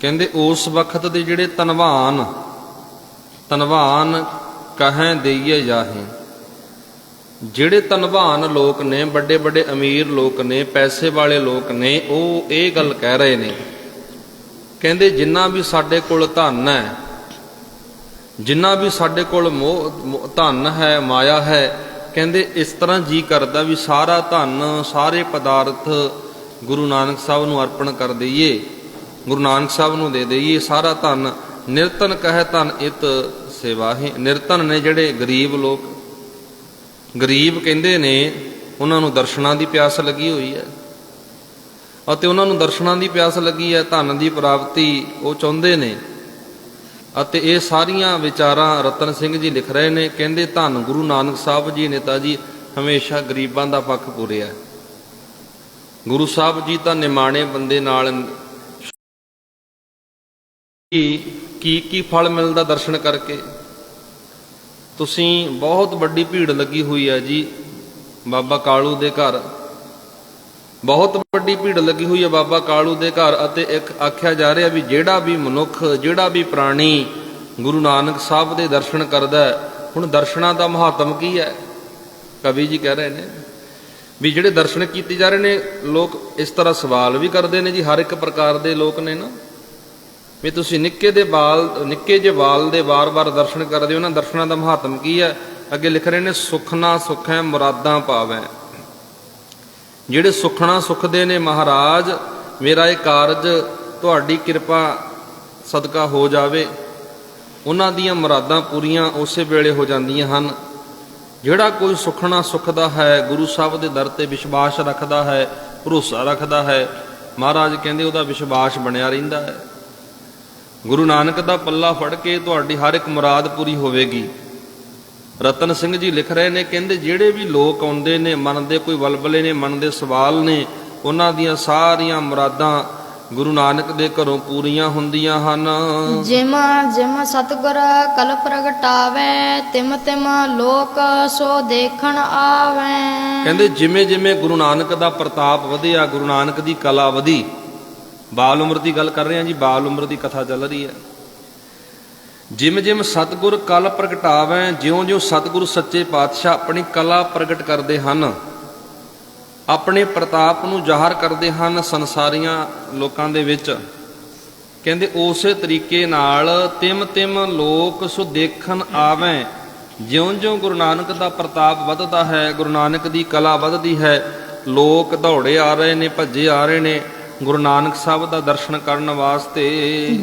ਕਹਿੰਦੇ, ਉਸ ਵਕਤ ਦੇ ਜਿਹੜੇ ਧਨਵਾਨ ਧਨਵਾਨ ਕਹੈ ਦੇਈਏ ਜਾਹੇ। ਜਿਹੜੇ ਧਨਵਾਨ ਲੋਕ ਨੇ, ਵੱਡੇ ਵੱਡੇ ਅਮੀਰ ਲੋਕ ਨੇ, ਪੈਸੇ ਵਾਲੇ ਲੋਕ ਨੇ, ਉਹ ਇਹ ਗੱਲ ਕਹਿ ਰਹੇ ਨੇ। ਕਹਿੰਦੇ, ਜਿੰਨਾ ਵੀ ਸਾਡੇ ਕੋਲ ਧਨ ਹੈ, ਜਿੰਨਾ ਵੀ ਸਾਡੇ ਕੋਲ ਮੋਹ, ਮੋਹ- ਧਨ ਹੈ, ਮਾਇਆ ਹੈ, ਕਹਿੰਦੇ, ਇਸ ਤਰ੍ਹਾਂ ਜੀ ਕਰਦਾ ਵੀ ਸਾਰਾ ਧਨ, ਸਾਰੇ ਪਦਾਰਥ ਗੁਰੂ ਨਾਨਕ ਸਾਹਿਬ ਨੂੰ ਅਰਪਣ ਕਰ ਦਈਏ। ਗੁਰੂ ਨਾਨਕ ਸਾਹਿਬ ਨੂੰ ਦੇ ਦੇਈਏ, ਸਾਰਾ ਧਨ ਨਿਰਤਨ ਕਹੇ ਧਨ ਇਤ ਸੇਵਾਹੀ। ਨਿਰਤਨ ਨੇ ਜਿਹੜੇ ਗਰੀਬ ਲੋਕ, ਗਰੀਬ ਕਹਿੰਦੇ ਨੇ, ਉਹਨਾਂ ਨੂੰ ਦਰਸ਼ਨਾਂ ਦੀ ਪਿਆਸ ਲੱਗੀ ਹੋਈ ਹੈ। ਅਤੇ ਉਹਨਾਂ ਨੂੰ ਦਰਸ਼ਨਾਂ ਦੀ ਪਿਆਸ ਲੱਗੀ ਹੈ, ਧਨ ਦੀ ਪ੍ਰਾਪਤੀ ਉਹ ਚਾਹੁੰਦੇ ਨੇ। ਅਤੇ ਇਹ ਸਾਰੀਆਂ ਵਿਚਾਰਾਂ ਰਤਨ ਸਿੰਘ ਜੀ ਲਿਖ ਰਹੇ ਨੇ, ਕਹਿੰਦੇ ਧੰਨ ਗੁਰੂ ਨਾਨਕ ਸਾਹਿਬ ਜੀ ਨੇਤਾ ਜੀ ਹਮੇਸ਼ਾ ਗਰੀਬਾਂ ਦਾ ਪੱਖ ਪੂਰਿਆ। ਗੁਰੂ ਸਾਹਿਬ ਜੀ ਤਾਂ ਨਿਮਾਣੇ ਬੰਦੇ ਨਾਲ ਕੀ ਕੀ ਫਲ ਮਿਲਦਾ ਦਰਸ਼ਨ ਕਰਕੇ? ਤੁਸੀਂ ਬਹੁਤ ਵੱਡੀ ਭੀੜ ਲੱਗੀ ਹੋਈ ਹੈ ਜੀ ਬਾਬਾ ਕਾਲੂ ਦੇ ਘਰ। ਬਹੁਤ ਵੱਡੀ ਭੀੜ ਲੱਗੀ ਹੋਈ ਹੈ ਬਾਬਾ ਕਾਲੂ ਦੇ ਘਰ ਅਤੇ ਇੱਕ ਆਖਿਆ ਜਾ ਰਿਹਾ ਵੀ ਜਿਹੜਾ ਵੀ ਮਨੁੱਖ, ਜਿਹੜਾ ਵੀ ਪ੍ਰਾਣੀ ਗੁਰੂ ਨਾਨਕ ਸਾਹਿਬ ਦੇ ਦਰਸ਼ਨ ਕਰਦਾ ਹੁਣ ਦਰਸ਼ਨਾਂ ਦਾ ਮਹੱਤਵ ਕੀ ਹੈ? ਕਵੀ ਜੀ ਕਹਿ ਰਹੇ ਨੇ ਵੀ ਜਿਹੜੇ ਦਰਸ਼ਨ ਕੀਤੇ ਜਾ ਰਹੇ ਨੇ, ਲੋਕ ਇਸ ਤਰ੍ਹਾਂ ਸਵਾਲ ਵੀ ਕਰਦੇ ਨੇ ਜੀ, ਹਰ ਇੱਕ ਪ੍ਰਕਾਰ ਦੇ ਲੋਕ ਨੇ ਨਾ। ਵੀ ਤੁਸੀਂ ਨਿੱਕੇ ਦੇ ਬਾਲ ਨਿੱਕੇ ਜਿਹੇ ਬਾਲ ਦੇ ਵਾਰ-ਵਾਰ ਦਰਸ਼ਨ ਕਰਦੇ ਹੋ ਨਾ ਦਰਸ਼ਨਾਂ ਦਾ ਮਹਾਤਮ ਕੀ ਹੈ? ਅੱਗੇ ਲਿਖ ਰਹੇ ਨੇ, ਸੁਖਨਾ ਹੈ, ਮੁਰਾਦਾਂ ਪਾਵੈ। ਜਿਹੜੇ ਸੁਖਣਾ ਸੁਖਦੇ ਨੇ ਮਹਾਰਾਜ, ਮੇਰਾ ਇਹ ਕਾਰਜ ਤੁਹਾਡੀ ਕਿਰਪਾ ਸਦਕਾ ਹੋ ਜਾਵੇ। ਉਹਨਾਂ ਦੀਆਂ ਮੁਰਾਦਾਂ ਪੂਰੀਆਂ ਉਸੇ ਵੇਲੇ ਹੋ ਜਾਂਦੀਆਂ ਹਨ। ਜਿਹੜਾ ਕੋਈ ਸੁਖਣਾ ਸੁਖਦਾ ਹੈ, ਗੁਰੂ ਸਾਹਿਬ ਦੇ ਦਰ ਤੇ ਵਿਸ਼ਵਾਸ ਰੱਖਦਾ ਹੈ, ਭਰੋਸਾ ਰੱਖਦਾ ਹੈ, ਮਹਾਰਾਜ ਕਹਿੰਦੇ ਉਹਦਾ ਵਿਸ਼ਵਾਸ ਬਣਿਆ ਰਹਿੰਦਾ ਹੈ। ਗੁਰੂ ਨਾਨਕ ਦਾ ਪੱਲਾ ਫੜ ਕੇ ਤੁਹਾਡੀ ਹਰ ਇੱਕ ਮੁਰਾਦ ਪੂਰੀ ਹੋਵੇਗੀ। ਰਤਨ ਸਿੰਘ ਜੀ ਲਿਖ ਰਹੇ ਨੇ ਕਹਿੰਦੇ ਜਿਹੜੇ ਵੀ ਲੋਕ ਆਉਂਦੇ ਨੇ ਮਨ ਦੇ ਕੋਈ ਵਲਵਲੇ ਨੇ ਮਨ ਦੇ ਸਵਾਲ ਨੇ ਉਹਨਾਂ ਦੀਆਂ ਸਾਰੀਆਂ ਮੁਰਾਦਾਂ ਗੁਰੂ ਨਾਨਕ ਦੇ ਘਰੋਂ ਪੂਰੀਆਂ ਹੁੰਦੀਆਂ ਹਨ। ਜਿਮ ਜਿਮ ਸਤਗੁਰ ਕਲ ਪ੍ਰਗਟਾਵੇ ਤਿਮ ਤਿਮ ਲੋਕ ਸੋ ਦੇਖਣ ਆਵੇ। ਕਹਿੰਦੇ ਜਿਵੇਂ ਜਿਵੇਂ ਗੁਰੂ ਨਾਨਕ ਦਾ ਪ੍ਰਤਾਪ ਵਧਿਆ ਗੁਰੂ ਨਾਨਕ ਦੀ ਕਲਾ ਵਧੀ ਬਾਲ ਉਮਰ ਦੀ ਗੱਲ ਕਰ ਰਹੇ ਹਾਂ ਜੀ, ਬਾਲ ਉਮਰ ਦੀ ਕਥਾ ਚੱਲ ਰਹੀ ਹੈ। ਜਿਮ ਜਿਮ ਸਤਗੁਰ ਕਲ ਪ੍ਰਗਟਾਵੇ, ਜਿਉਂ-ਜਿਉਂ ਸਤਗੁਰੂ ਸੱਚੇ ਪਾਤਸ਼ਾਹ ਆਪਣੀ ਕਲਾ ਪ੍ਰਗਟ ਕਰਦੇ ਹਨ, ਆਪਣੇ ਪ੍ਰਤਾਪ ਨੂੰ ਜ਼ਾਹਰ ਕਰਦੇ ਹਨ ਸੰਸਾਰੀਆਂ ਲੋਕਾਂ ਦੇ ਵਿੱਚ। ਕਹਿੰਦੇ ਉਸੇ ਤਰੀਕੇ ਨਾਲ ਤਿਮ ਤਿਮ ਲੋਕ ਸੋ ਦੇਖਣ ਆਵੇਂ। ਜਿਉਂ-ਜਿਉਂ ਗੁਰੂ ਨਾਨਕ ਦਾ ਪ੍ਰਤਾਪ ਵੱਧਦਾ ਹੈ, ਗੁਰੂ ਨਾਨਕ ਦੀ ਕਲਾ ਵੱਧਦੀ ਹੈ, ਲੋਕ ਦੌੜੇ ਆ ਰਹੇ ਨੇ, ਭੱਜੇ ਆ ਰਹੇ ਨੇ। ਗੁਰੂ ਨਾਨਕ ਸਾਹਿਬ ਦਾ ਦਰਸ਼ਨ ਕਰਨ ਵਾਸਤੇ।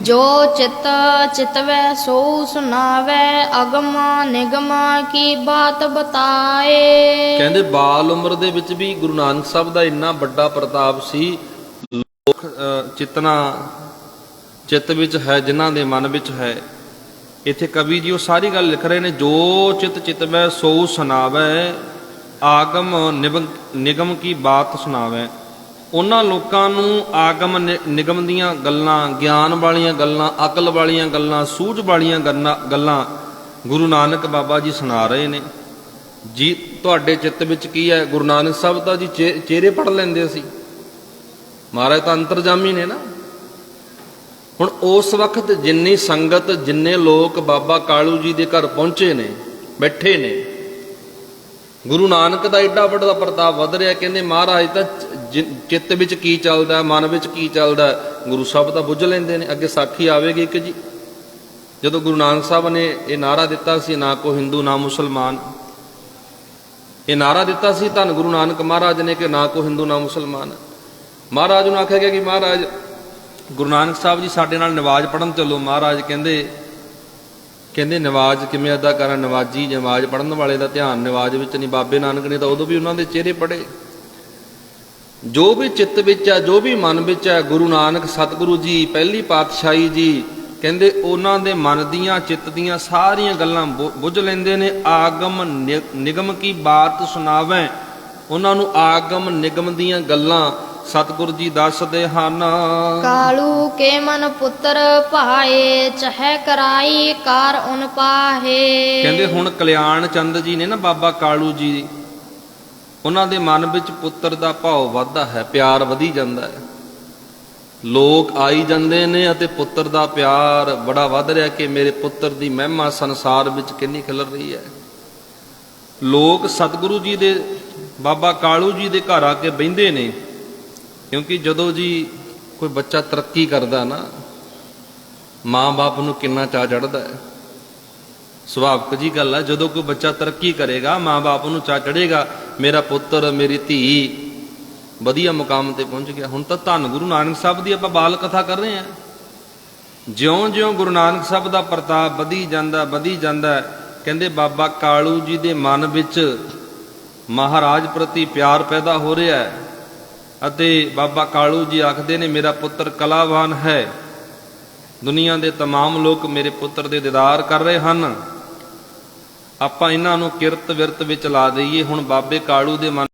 ਜੋ ਚਿਤ ਚਿਤਵੈ ਸੋ ਸੁਨਾਵੇ ਅਗਮ ਨਿਗਮ ਕੀ ਬਾਤ ਬਤਾਏ। ਕਹਿੰਦੇ ਬਾਲ ਉਮਰ ਦੇ ਵਿੱਚ ਵੀ ਗੁਰੂ ਨਾਨਕ ਸਾਹਿਬ ਦਾ ਇੰਨਾ ਵੱਡਾ ਪ੍ਰਤਾਪ ਸੀ। ਲੋਕ ਚਿਤਨਾ ਚਿੱਤ ਵਿੱਚ ਹੈ ਜਿਨ੍ਹਾਂ ਦੇ ਮਨ ਵਿੱਚ ਹੈ। ਇੱਥੇ ਕਵੀ ਜੀ ਉਹ ਸਾਰੀ ਗੱਲ ਲਿਖ ਰਹੇ ਨੇ ਜੋ ਚਿਤ ਚਿਤਵੈ ਸੋ ਸੁਨਾਵੈ ਆਗਮ ਨਿਗਮ ਕੀ ਬਾਤ ਸੁਣਾਵੈ। ਉਹਨਾਂ ਲੋਕਾਂ ਨੂੰ ਆਗਮ ਨਿ- ਨਿਗਮ ਦੀਆਂ ਗੱਲਾਂ, ਗਿਆਨ ਵਾਲੀਆਂ ਗੱਲਾਂ, ਅਕਲ ਵਾਲੀਆਂ ਗੱਲਾਂ, ਸੂਝ ਵਾਲੀਆਂ ਗੱਲਾਂ ਗੱਲਾਂ ਗੁਰੂ ਨਾਨਕ ਬਾਬਾ ਜੀ ਸੁਣਾ ਰਹੇ ਨੇ। ਜੀ, ਤੁਹਾਡੇ ਚਿੱਤ ਵਿੱਚ ਕੀ ਹੈ? ਗੁਰੂ ਨਾਨਕ ਸਾਹਿਬ ਦਾ ਜੀ ਚਿਹ- ਚਿਹਰੇ ਪੜ ਲੈਂਦੇ ਸੀ। ਮਹਾਰਾਜ ਤਾਂ ਅੰਤਰਜਾਮੀ ਨੇ ਨਾ। ਹੁਣ ਉਸ ਵਕਤ ਜਿੰਨੀ ਸੰਗਤ, ਜਿੰਨੇ ਲੋਕ ਬਾਬਾ ਕਾਲੂ ਜੀ ਦੇ ਘਰ ਪਹੁੰਚੇ ਨੇ, ਬੈਠੇ ਨੇ ਗੁਰੂ ਨਾਨਕ ਦਾ ਏਡਾ ਵੱਡਾ ਪ੍ਰਤਾਪ ਵਧ ਰਿਹਾ, ਕਹਿੰਦੇ ਮਹਾਰਾਜ ਤਾਂ ਚਿ- ਚਿੱਤ ਵਿੱਚ ਕੀ ਚੱਲਦਾ, ਮਨ ਵਿੱਚ ਕੀ ਚੱਲਦਾ, ਗੁਰੂ ਸਾਹਿਬ ਤਾਂ ਬੁੱਝ ਲੈਂਦੇ ਨੇ, ਅੱਗੇ ਸਾਖੀ ਆਵੇਗੀ ਕਿ ਜੀ। ਜਦੋਂ ਗੁਰੂ ਨਾਨਕ ਸਾਹਿਬ ਨੇ ਇਹ ਨਾਰਾ ਦਿੱਤਾ ਸੀ, ਨਾ ਕੋ ਹਿੰਦੂ, ਨਾ ਮੁਸਲਮਾਨ। ਇਹ ਨਾਰਾ ਦਿੱਤਾ ਸੀ ਧੰਨ ਗੁਰੂ ਨਾਨਕ ਮਹਾਰਾਜ ਨੇ ਕਿ ਨਾ ਕੋ ਹਿੰਦੂ, ਨਾ ਮੁਸਲਮਾਨ। ਮਹਾਰਾਜ ਨੂੰ ਆਖਿਆ ਗਿਆ ਕਿ ਮਹਾਰਾਜ, ਗੁਰੂ ਨਾਨਕ ਸਾਹਿਬ ਜੀ ਸਾਡੇ ਨਾਲ ਨਿਵਾਜ਼ ਪੜਨ ਚੱਲੋ। ਮਹਾਰਾਜ ਕਹਿੰਦੇ ਕਹਿੰਦੇ, ਨਵਾਜ਼ ਕਿਵੇਂ ਅਦਾ ਕਰਾਂ ਨਵਾਜੀ ਨਮਾਜ਼ ਪੜਨ ਵਾਲੇ ਦਾ ਧਿਆਨ ਨਵਾਜ਼ ਵਿੱਚ ਨਹੀਂ, ਬਾਬੇ ਨਾਨਕ ਨੇ ਤਾਂ ਉਦੋਂ ਵੀ ਉਹਨਾਂ ਦੇ ਚਿਹਰੇ ਪੜੇ ਜੋ ਵੀ ਚਿੱਤ ਵਿੱਚ ਹੈ, ਜੋ ਵੀ ਮਨ ਵਿੱਚ ਹੈ, ਗੁਰੂ ਨਾਨਕ ਸਤਿਗੁਰੂ ਜੀ, ਪਹਿਲੀ ਪਾਤਸ਼ਾਹੀ ਜੀ, ਕਹਿੰਦੇ ਉਹਨਾਂ ਦੇ ਮਨ ਦੀਆਂ, ਚਿੱਤ ਦੀਆਂ ਸਾਰੀਆਂ ਗੱਲਾਂ ਬੁ- ਬੁੱਝ ਲੈਂਦੇ ਨੇ, ਆਗਮ ਨਿ- ਨਿਗਮ ਕੀ ਬਾਤ ਸੁਣਾਵੇਂ? ਉਹਨਾਂ ਨੂੰ ਆਗਮ ਨਿਗਮ ਦੀਆਂ ਗੱਲਾਂ ਸਤਿਗੁਰੂ ਜੀ ਦੱਸਦੇ ਹਨ। ਕਾਲੂ ਕੇ ਮਨ ਪੁੱਤਰ ਭਾਏ ਚਹਿ ਕਰਾਈ ਕਾਰ ਉਨ ਪਾਹੇ। ਕਹਿੰਦੇ ਹੁਣ ਕਲਿਆਣ ਚੰਦ ਜੀ ਨੇ ਨਾ ਬਾਬਾ ਕਾਲੂ ਜੀ ਉਹਨਾਂ ਦੇ ਮਨ ਵਿੱਚ ਪੁੱਤਰ ਦਾ ਭਾਵ ਵੱਧਦਾ ਹੈ ਪਿਆਰ ਵਧੀ ਜਾਂਦਾ ਹੈ। ਲੋਕ ਆਈ ਜਾਂਦੇ ਨੇ ਅਤੇ ਪੁੱਤਰ ਦਾ ਪਿਆਰ ਬੜਾ ਵੱਧ ਰਿਹਾ ਕਿ ਮੇਰੇ ਪੁੱਤਰ ਦੀ ਮਹਿਮਾ ਸੰਸਾਰ ਵਿੱਚ ਕਿੰਨੀ ਖਿਲਰ ਰਹੀ ਹੈ। ਲੋਕ ਸਤਿਗੁਰੂ ਜੀ ਦੇ ਬਾਬਾ ਕਾਲੂ ਜੀ ਦੇ ਘਰ ਆ ਕੇ ਬਹਿੰਦੇ ਨੇ ਕਿਉਂਕਿ ਜਦੋਂ ਜੀ ਕੋਈ ਬੱਚਾ ਤਰੱਕੀ ਕਰਦਾ ਨਾ, ਮਾਂ-ਬਾਪ ਨੂੰ ਕਿੰਨਾ ਚਾਅ ਚੜਦਾ ਹੈ। ਸੁਭਾਵਿਕ ਜੀ ਗੱਲ ਹੈ ਜਦੋਂ ਕੋਈ ਬੱਚਾ ਤਰੱਕੀ ਕਰੇਗਾ, ਮਾਂ-ਬਾਪ ਨੂੰ ਚਾਅ ਚੜੇਗਾ ਮੇਰਾ ਪੁੱਤਰ, ਮੇਰੀ ਧੀ ਵਧੀਆ ਮੁਕਾਮ ਤੇ ਪਹੁੰਚ ਗਿਆ। ਹੁਣ ਤਾਂ ਧੰਨ ਗੁਰੂ ਨਾਨਕ ਸਾਹਿਬ ਦੀ ਆਪਾਂ ਬਾਲ ਕਥਾ ਕਰ ਰਹੇ ਹਾਂ। ਜਿਉਂ-ਜਿਉਂ ਗੁਰੂ ਨਾਨਕ ਸਾਹਿਬ ਦਾ ਪ੍ਰਤਾਪ ਵਧੀ ਜਾਂਦਾ ਵਧੀ ਜਾਂਦਾ ਕਹਿੰਦੇ ਬਾਬਾ ਕਾਲੂ ਜੀ ਦੇ ਮਨ ਵਿੱਚ ਮਹਾਰਾਜ ਪ੍ਰਤੀ ਪਿਆਰ ਪੈਦਾ ਹੋ ਰਿਹਾ ਹੈ। ਅਤੇ ਬਾਬਾ ਕਾਲੂ ਜੀ ਆਖਦੇ ਨੇ ਮੇਰਾ ਪੁੱਤਰ ਕਲਾਵਾਨ ਹੈ ਦੁਨੀਆ ਦੇ तमाम ਲੋਕ ਮੇਰੇ ਪੁੱਤਰ ਦੇ ਦੀਦਾਰ ਕਰ ਰਹੇ ਹਨ ਆਪਾਂ ਇਹਨਾਂ ਨੂੰ ਕਿਰਤ ਵਿਰਤ ਵਿੱਚ ਲਾ ਦਈਏ ਹੁਣ ਬਾਬੇ ਕਾਲੂ ਦੇ ਮਨ